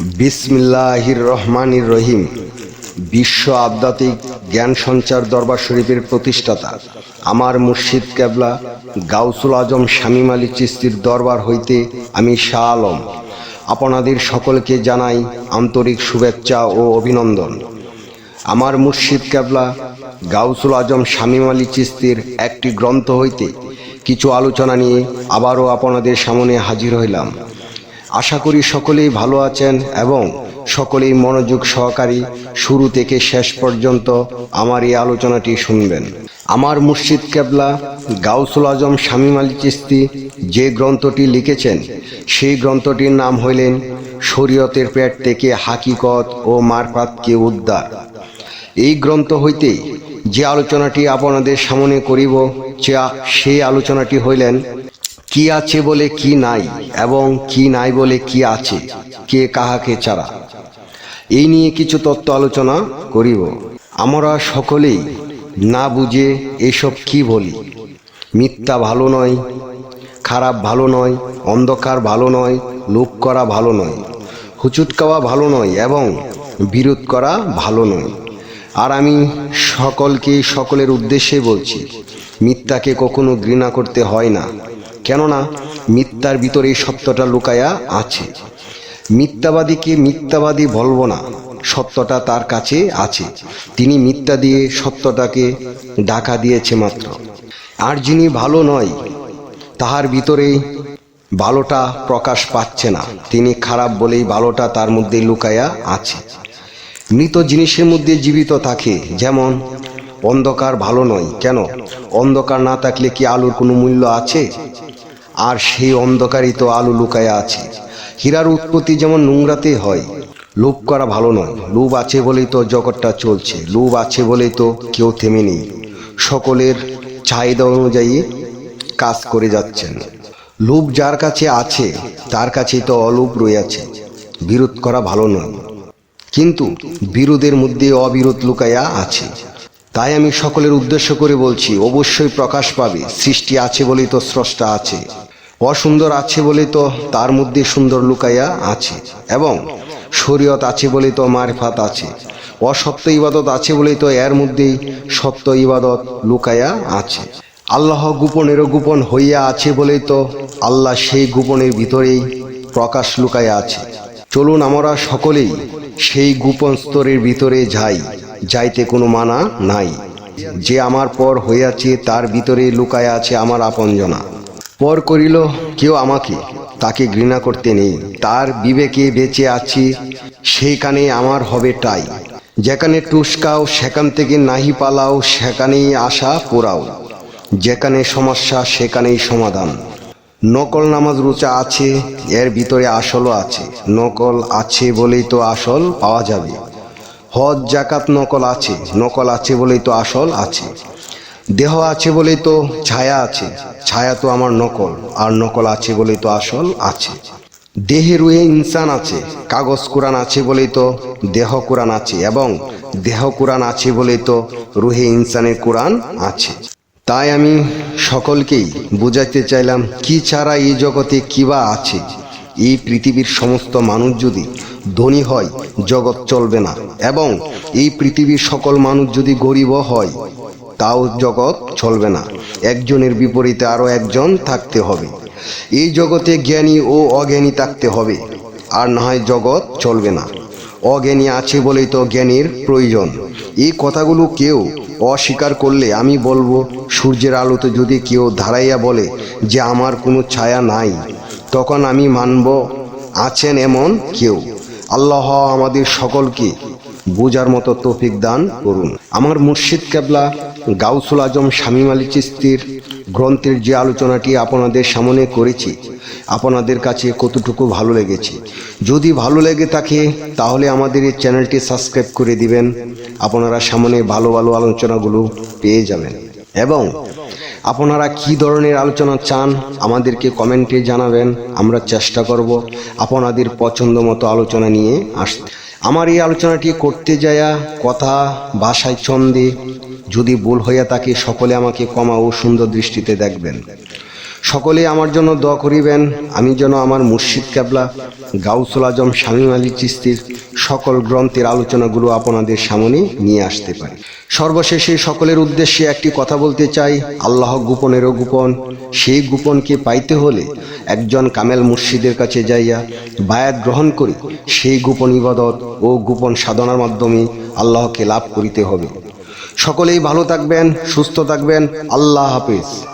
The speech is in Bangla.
বিসমিল্লাহির রহমানির রহিম, বিশ্ব আধ্যাত্মিক জ্ঞান সঞ্চার দরবার শরীফের প্রতিষ্ঠাতা, আমার মুর্শিদ কেবলা গাউসুল আজম শামীম আলী চিস্তির দরবার হইতে আমি শাহ আলম। আপনাদের সকলকে জানাই আন্তরিক শুভেচ্ছা ও অভিনন্দন। আমার মুর্শিদ কেবলা গাউসুল আজম শামীম আলী চিস্তির একটি গ্রন্থ হইতে কিছু আলোচনা নিয়ে আবারও আপনাদের সামনে হাজির হইলাম। আশা করি সকলেই ভালো আছেন এবং সকলেই মনোযোগ সহকারী শুরু থেকে শেষ পর্যন্ত আমার এই আলোচনাটি শুনবেন। আমার মুর্শিদ কেবলা গাউসুল আজম শামীম আলী চিস্তি যে গ্রন্থটি লিখেছেন, সেই গ্রন্থটির নাম হইলেন শরীয়তের পেট থেকে হাকিকত ও মারফাতকে উদ্ধার। এই গ্রন্থ হইতে যে আলোচনাটি আপনাদের সামনে করিব যা- সেই আলোচনাটি হইলেন কি আছে বলে কি নাই এবং কি নাই বলে কি আছে, কে কাহাকে ছাড়া। এই নিয়ে কিছু তত্ত্ব আলোচনা করিব। আমরা সকলেই না বুঝে এসব কি বলি। মিথ্যা ভালো নয়, খারাপ ভালো নয়, অন্ধকার ভালো নয়, লোভ করা ভালো নয়, হুচুট খাওয়া ভালো নয় এবং বিরোধ করা ভালো নয়। আর আমি সকলকে সকলের উদ্দেশ্যে বলছি, মিথ্যাকে কখনো ঘৃণা করতে হয় না। কেননা মিথ্যার ভিতরে এই সত্যটা লুকায়া আছে। মিথ্যাবাদীকে মিথ্যাবাদী বলব না, সত্যটা তার কাছে আছে। তিনি মিথ্যা দিয়ে সত্যটাকে ডাকা দিয়েছে মাত্র। আর যিনি ভালো নয়, তাহার ভিতরে ভালোটা প্রকাশ পাচ্ছে না। তিনি খারাপ বলেই ভালোটা তার মধ্যে লুকায়া আছে। মৃত জিনিসের মধ্যে জীবিত থাকে, যেমন অন্ধকার ভালো নয়। কেন? অন্ধকার না থাকলে কি আলুর কোনো মূল্য আছে? আর সেই অন্ধকারই তো আলু লুকায়া আছে। হীরার উৎপত্তি যেমন নোংরাতে হয়, লোভ করা ভালো নয়। লোভ আছে বলেই তো জগৎটা চলছে, লোভ আছে বলেই তো কেউ থেমে নেই। সকলের চাহিদা অনুযায়ী কাজ করে যাচ্ছেন। লোভ যার কাছে আছে, তার কাছেই তো অলোভ রয়েছে বিরোধ করা ভালো নয়। কিন্তু বিরোধের মধ্যে অবিরোধ লুকাইয়া আছে। তাই আমি সকলের উদ্দেশ্য করে বলছি, অবশ্যই প্রকাশ পাবে। সৃষ্টি আছে বলেই তো স্রষ্টা আছে। অসুন্দর আছে বলেই তো তার মধ্যে সুন্দর লুকাইয়া আছে। এবং শরীয়ত আছে বলেই তো মারফাত আছে। অসত্য ইবাদত আছে বলেই তো এর মধ্যেই সত্য ইবাদত লুকাইয়া আছে। আল্লাহ গোপনেরও গোপন হইয়া আছে বলেই তো আল্লাহ সেই গোপনের ভিতরেই প্রকাশ লুকাইয়া আছে। চলুন আমরা সকলেই সেই গোপন স্তরের ভিতরে যাই, যাইতে কোনো মানা নাই। যে আমার পর হইয়াছে তার ভিতরে লুকায় আছে আমার আপনজনা। পর করিল, কেউ আমাকে, তাকে ঘৃণা করতে নেই। তার বিবেকে বেঁচে আছি সেইখানে আমার হবে টাই। যেখানে টুসকাও, সেখান থেকে নাহি পালাও, সেখানেই আশা পোড়াও। যেখানে সমস্যা, সেখানেই সমাধান। নকল নামাজ রোচা আছে, এর ভিতরে আসলও আছে। নকল আছে বলেই তো আসল পাওয়া যাবে। হজ, জাকাত নকল আছে নকল আছে বলেই তো আসল আছে। দেহ আছে বলেই তো ছায়া আছে। ছায়া তো আমার নকল, আর নকল আছে বলেই তো আসল আছে। দেহে রুহে ইনসান আছে, কাগজ কোরআন আছে বলেই তো দেহ কোরআন আছে, এবং দেহ কোরআন আছে বলেই তো রুহে ইনসানের কোরআন আছে। তাই আমি সকলকেই বুঝাইতে চাইলাম, কি ছাড়া এই জগতে কিবা আছে? এই পৃথিবীর সমস্ত মানুষ যদি ধনী হয়, জগৎ চলবে না, এবং এই পৃথিবীর সকল মানুষ যদি গরিব হয় তাও জগৎ চলবে না। একজনের বিপরীতে আরও একজন থাকতে হবে। এই জগতে জ্ঞানী ও অজ্ঞানী থাকতে হবে, আর না হয় জগৎ চলবে না। অজ্ঞানী আছে বলেই তো জ্ঞানীর প্রয়োজন। এই কথাগুলো কেউ অস্বীকার করলে আমি বলব, সূর্যের আলোতে যদি কেউ ধারাইয়া বলে যে আমার কোনো ছায়া নাই, তখন আমি মানব, আছেন এমন কেউ। আল্লাহ আমাদের সকলকে বোঝার মতো তৌফিক দান করুন। আমার মুর্শিদ কেবলা, গাউসুল আজম শামীম আলী চিস্তির গ্রন্থের যে আলোচনাটি আপনাদের সামনে করেছি, আপনাদের কাছে কতটুকু ভালো লেগেছে? যদি ভালো লেগে থাকে, তাহলে আমাদের এই চ্যানেলটি সাবস্ক্রাইব করে দিবেন। আপনারা সামনে ভালো ভালো আলোচনাগুলো পেয়ে যাবেন। এবং আপনারা কি ধরনের আলোচনা চান, আমাদেরকে কমেন্টে জানাবেন। আমরা চেষ্টা করব আপনাদের পছন্দ মতো আলোচনা নিয়ে আসতে। আমার এই আলোচনাটি করতে যায়া কথা ভাষায় ছন্দে যদি ভুল হইয়া থাকে, সকলে আমাকে কমা ও সুন্দর দৃষ্টিতে দেখবেন। সকলেই আমার জন্য দোয়া করিবেন। আমি যেন আমার মুর্শিদ ক্যাবলা, গাউসুল আজম, শামীম আলী চিস্তির সকল গ্রন্থের আলোচনাগুলো আপনাদের সামনে নিয়ে আসতে পারি। সর্বশেষে সকলের উদ্দেশ্যে একটি কথা বলতে চাই। আল্লাহ গোপনেরও গোপন। সেই গোপনকে পাইতে হলে একজন কামেল মুর্শিদের কাছে যাইয়া বায়াত গ্রহণ করি। সেই গোপন ইবাদত ও গোপন সাধনার মাধ্যমে আল্লাহকে লাভ করিতে হবে। সকলেই ভালো থাকবেন, সুস্থ থাকবেন। আল্লাহ হাফিজ।